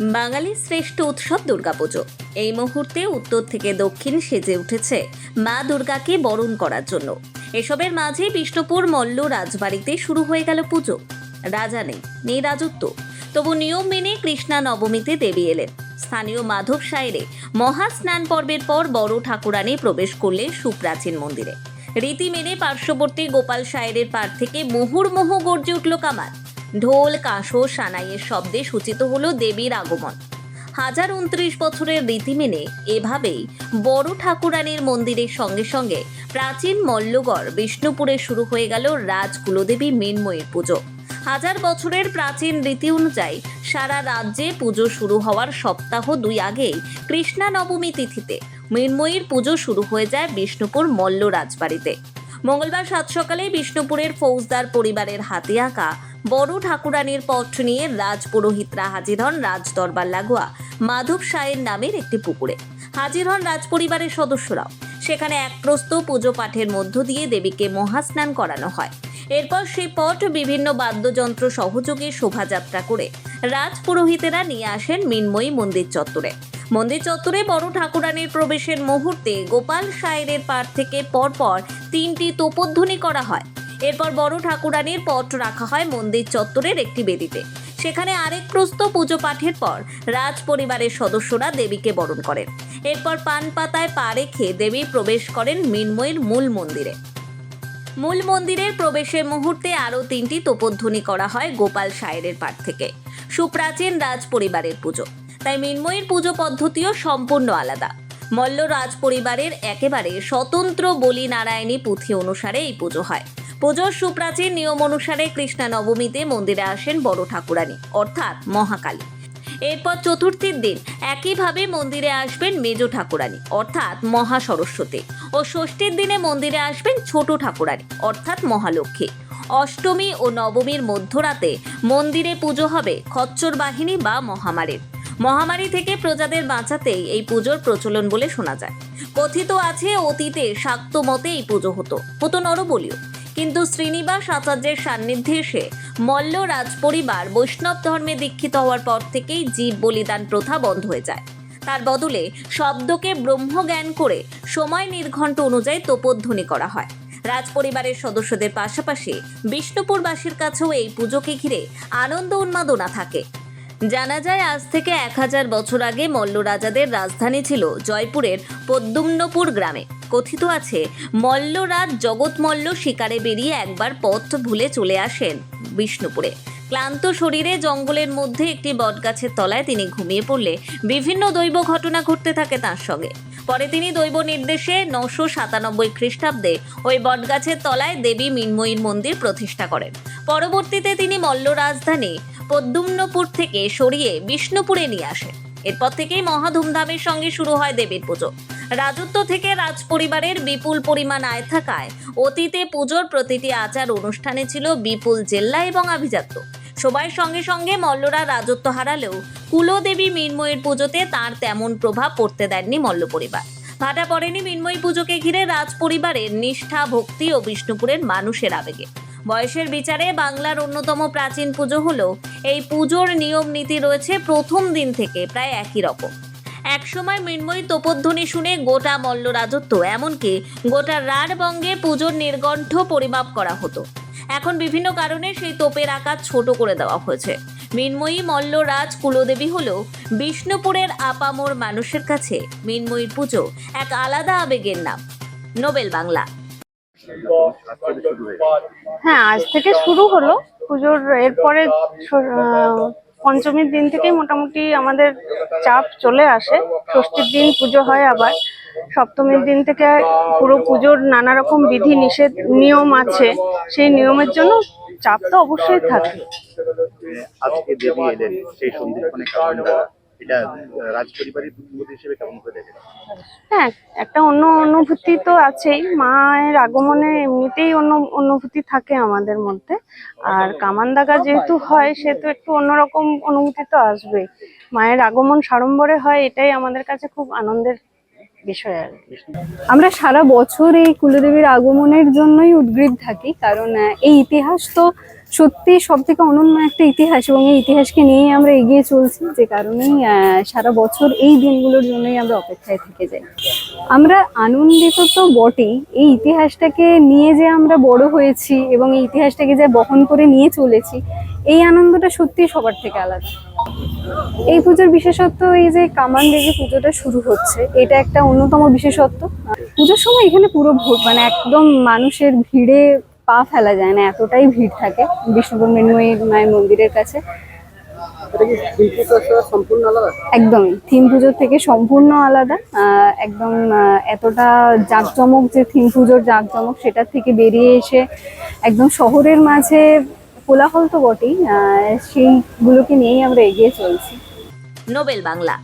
বাঙালির শ্রেষ্ঠ উৎসব দুর্গাপুজো। এই মুহূর্তে উত্তর থেকে দক্ষিণ সেজে উঠেছে মা দুর্গাকে বরণ করার জন্য। এসবের মাঝে বিষ্ণুপুর মল্ল রাজবাড়িতে শুরু হয়ে গেল পুজো। রাজা নেই নেই রাজত্ব। তবু নিয়ম মেনে কৃষ্ণা নবমীতে দেবী এলেন। স্থানীয় মাধব সাইরে মহা স্নান পর্বের পর বড় ঠাকুরানী প্রবেশ করলে সুপ্রাচীন মন্দিরে। রীতি মেনে পার্শ্ববর্তী গোপাল সায়ের পার থেকে মুহুর্মুহু গর্জে উঠল কামাল। ঢোল কাঁসো সানাইয়ের শব্দে সূচিত হলো দেবীর আগমন। হাজার উনত্রিশ বছরের রীতি মেনে এভাবেই বড় ঠাকুরানীর মন্দিরের সঙ্গে সঙ্গে প্রাচীন মল্লগড় বিষ্ণুপুরে শুরু হয়ে গেল রাজকুলদেবী মৃন্ময়ীর পুজো। হাজার বছরের প্রাচীন রীতি অনুযায়ী সারা রাজ্যে পুজো শুরু হওয়ার সপ্তাহ দুই আগেই কৃষ্ণা নবমী তিথিতে মৃন্ময়ীর পুজো শুরু হয়ে যায় বিষ্ণুপুর মল্ল রাজবাড়িতে। মঙ্গলবার সাত সকালে বিষ্ণুপুরের ফৌজদার পরিবারের হাতে আঁকা বড় ঠাকুরানির পথ নিয়ে রাজ পুরোহিতরা হাজির হন রাজ দরবার লাগোয়া মাধব সায়ের নামের একটি পুকুরে। হাজির হন রাজ পরিবারের সদস্যরাও। সেখানে এক প্রস্ত পুজো পাঠের মধ্য দিয়ে দেবীকে মহাস্নান করানো হয়। এরপর সেই পট বিভিন্ন বাদ্যযন্ত্র সহযোগে শোভাযাত্রা করে রাজ পুরোহিতেরা নিয়ে আসেন মিনময়ী মন্দির চত্বরে। মন্দির চত্বরে বড় ঠাকুরানির প্রবেশের মুহূর্তে গোপাল সায়ের পার থেকে পরপর তিনটি তোপধ্বনি করা হয়। এরপর বড় ঠাকুরানির পট রাখা হয় মন্দির চত্বরের একটি বেদিতে। সেখানে আরেক প্রস্ত পুজো পাঠের পর রাজ পরিবারের সদস্যরা দেবীকে বরণ করেন। এরপর পান পাতায় পা রেখে দেবী প্রবেশ করেন মিনময়ীর মূল মন্দিরে। মূল মন্দিরের প্রবেশের মুহূর্তে আরও তিনটি তোপধ্বনি করা হয় গোপাল সায়ের পাঠ থেকে। সুপ্রাচীন রাজ পরিবারের পুজো। তাই মিনময়ীর পুজো পদ্ধতিও সম্পূর্ণ আলাদা। মল্ল রাজ পরিবারের একেবারে স্বতন্ত্র বলি নারায়ণী পুঁথি অনুসারে এই পুজো হয়। পুজোর সুপ্রাচীন নিয়ম অনুসারে কৃষ্ণা নবমীতে মন্দিরে আসেন বড় ঠাকুরানী, অর্থাৎ মহাকালী। এরপর চতুর্থীর দিন একইভাবে মন্দিরে আসবেন মেজ ঠাকুরানী, অর্থাৎ মহা সরস্বতী ও ষষ্ঠীর দিনে মন্দিরে আসবেন ছোট ঠাকুরানী, অর্থাৎ মহালক্ষ্মী। অষ্টমী ও নবমীর মধ্যরাতে মন্দিরে পুজো হবে খচ্চর বাহিনী বা মহামারীর। মহামারী থেকে প্রজাদের বাঁচাতেই এই পুজোর প্রচলন বলে শোনা যায়। কথিত আছে, অতীতে শাক্ত মতে এই পুজো হতো। হতো নরবলীয় কিন্তু শ্রীনিবাস আচার্যের সান্নিধ্যে এসে মল্ল রাজপরিবার বৈষ্ণব ধর্মে দীক্ষিত হওয়ার পর থেকেই জীব বলিদান প্রথা বন্ধ হয়ে যায়। তার বদলে শব্দকে ব্রহ্মজ্ঞান করে সময় নির্ঘণ্ট অনুযায়ী তোপধ্বনি করা হয়। রাজপরিবারের সদস্যদের পাশাপাশি বিষ্ণুপুরবাসীর কাছেও এই পুজোকে ঘিরে আনন্দ উন্মাদনা থাকে। জানা যায়, আজ থেকে এক হাজার বছর আগে মল্ল রাজাদের রাজধানী ছিল জয়পুরের পদ্মুম্নপুর গ্রামে। কথিত আছে, মল্লরাজ জগৎ মল্ল শিকারে বেরিয়ে একবার পথ ভুলে চলে আসেন বিষ্ণুপুরে। ক্লান্ত শরীরে জঙ্গলের মধ্যে একটি বটগাছের তলায় তিনি ঘুমিয়ে পড়লে বিভিন্ন দৈব ঘটনা ঘটতে থাকে তার সঙ্গে। পরে তিনি দৈব নির্দেশে নশো সাতানব্বই খ্রিস্টাব্দে ওই বটগাছের তলায় দেবী মিন্ময়ীর মন্দির প্রতিষ্ঠা করেন। পরবর্তীতে তিনি মল্ল রাজধানী পদ্মুম্নপুর থেকে সরিয়ে বিষ্ণুপুরে নিয়ে আসে। এরপর থেকেই মহা ধুমধামের সঙ্গে শুরু হয় দেবীর পুজো। রাজত্ব থেকে রাজ পরিবারের বিপুল পরিমাণ আয় থাকায় অতীতে পুজোর প্রতিটি আচার অনুষ্ঠানে ছিল বিপুল জেল্লা এবং আভিজাত্য। সবার সঙ্গে সঙ্গে মল্লরা রাজত্ব হারালেও কুলদেবী মৃন্ময়ীর পুজোতে তার তেমন প্রভাব পড়তে দেননি মল্ল পরিবার। ভাটা পড়েনি মৃন্ময়ী পুজোকে ঘিরে রাজ পরিবারের নিষ্ঠা, ভক্তি ও বিষ্ণুপুরের মানুষের আবেগে। বয়সের বিচারে বাংলার অন্যতম প্রাচীন পুজো হলো, এই পুজোর নিয়ম নীতি রয়েছে প্রথম দিন থেকে প্রায় একই রকম। একসময় মৃন্ময়ী তোপধ্বনি শুনে গোটা মল্ল রাজত্ব, এমনকি গোটা রাঢ়বঙ্গে পুজোর নির্গণ্ঠ পরিমাপ করা হতো। এখন বিভিন্ন কারণে সেই তোপের আকার ছোট করে দেওয়া হয়েছে। মৃন্ময়ী মল্ল রাজ কুলদেবী হল বিষ্ণুপুরের আপামোর মানুষের কাছে মৃন্ময়ীর পুজো এক আলাদা আবেগের নাম। নোবেল বাংলা। হ্যাঁ আজ থেকে শুরু হলো। পুজোর এরপরে পঞ্চমীর দিন থেকেই মোটামুটি আমাদের চাপ চলে আসে। ষষ্ঠীর দিন পুজো হয় আবার। সপ্তমীর দিন থেকে পুরো পুজোর নানা রকম বিধি নিষেধ নিয়ম আছে। সেই নিয়মের জন্য চাপ তো অবশ্যই থাকে। আজকে দেবী এলেন, সেই এটা রাজ পরিবারের প্রতিনিধি হিসেবে কেমন করে দেখেন? হ্যাঁ একটা অন্য অনুভূতি তো আছেই। মায়ের আগমনে এমনিতেই অন্য, অনুভূতি থাকে আমাদের মধ্যে। আর কামান দাগা যেহেতু হয় সেহেতু একটু অন্যরকম অনুভূতি তো আসবেই। মায়ের আগমন সাড়ম্বরে হয়, এটাই আমাদের কাছে খুব আনন্দের বিষয় আর আমরা সারা বছর এই কুলদেবীর আগমনের জন্যই উদ্গ্রীব থাকি, কারণ এই ইতিহাস তো সত্যি সব থেকে অনন্য একটা ইতিহাস এবং এই ইতিহাসকে নিয়েই আমরা এগিয়ে চলছি, যে কারণেই সারা বছর এই দিনগুলোর জন্যই আমরা অপেক্ষায় থেকে যাই। আমরা আনন্দিত তো বটেই, এই ইতিহাসটাকে নিয়ে যে আমরা বড় হয়েছি এবং এই ইতিহাসটাকে যে বহন করে নিয়ে চলেছি, এই আনন্দটা সত্যি সবার থেকে আলাদা। এই পুজোর বিশেষত্ব এই যে কামান লেগে পুজোটা শুরু হচ্ছে এটা একটা অন্যতম বিশেষত্ব। পুজোর সময় এখানে পুরো ভোট মানে একদম মানুষের ভিড়ে পা ফেলা যায় না এতটাই ভিড় থাকে বিষ্ণুপুর মৃন্ময়ী মায়ের মন্দিরের কাছে। একদমই থিম পুজোর থেকে সম্পূর্ণ আলাদা। একদম এতটা জাঁকজমক যে থিম পুজোর জাঁকজমক সেটার থেকে বেরিয়ে এসে একদম শহরের মাঝে কোলাহল তো বটেই সেইগুলোকে নিয়েই আমরা এগিয়ে চলছি। নোবেল বাংলা।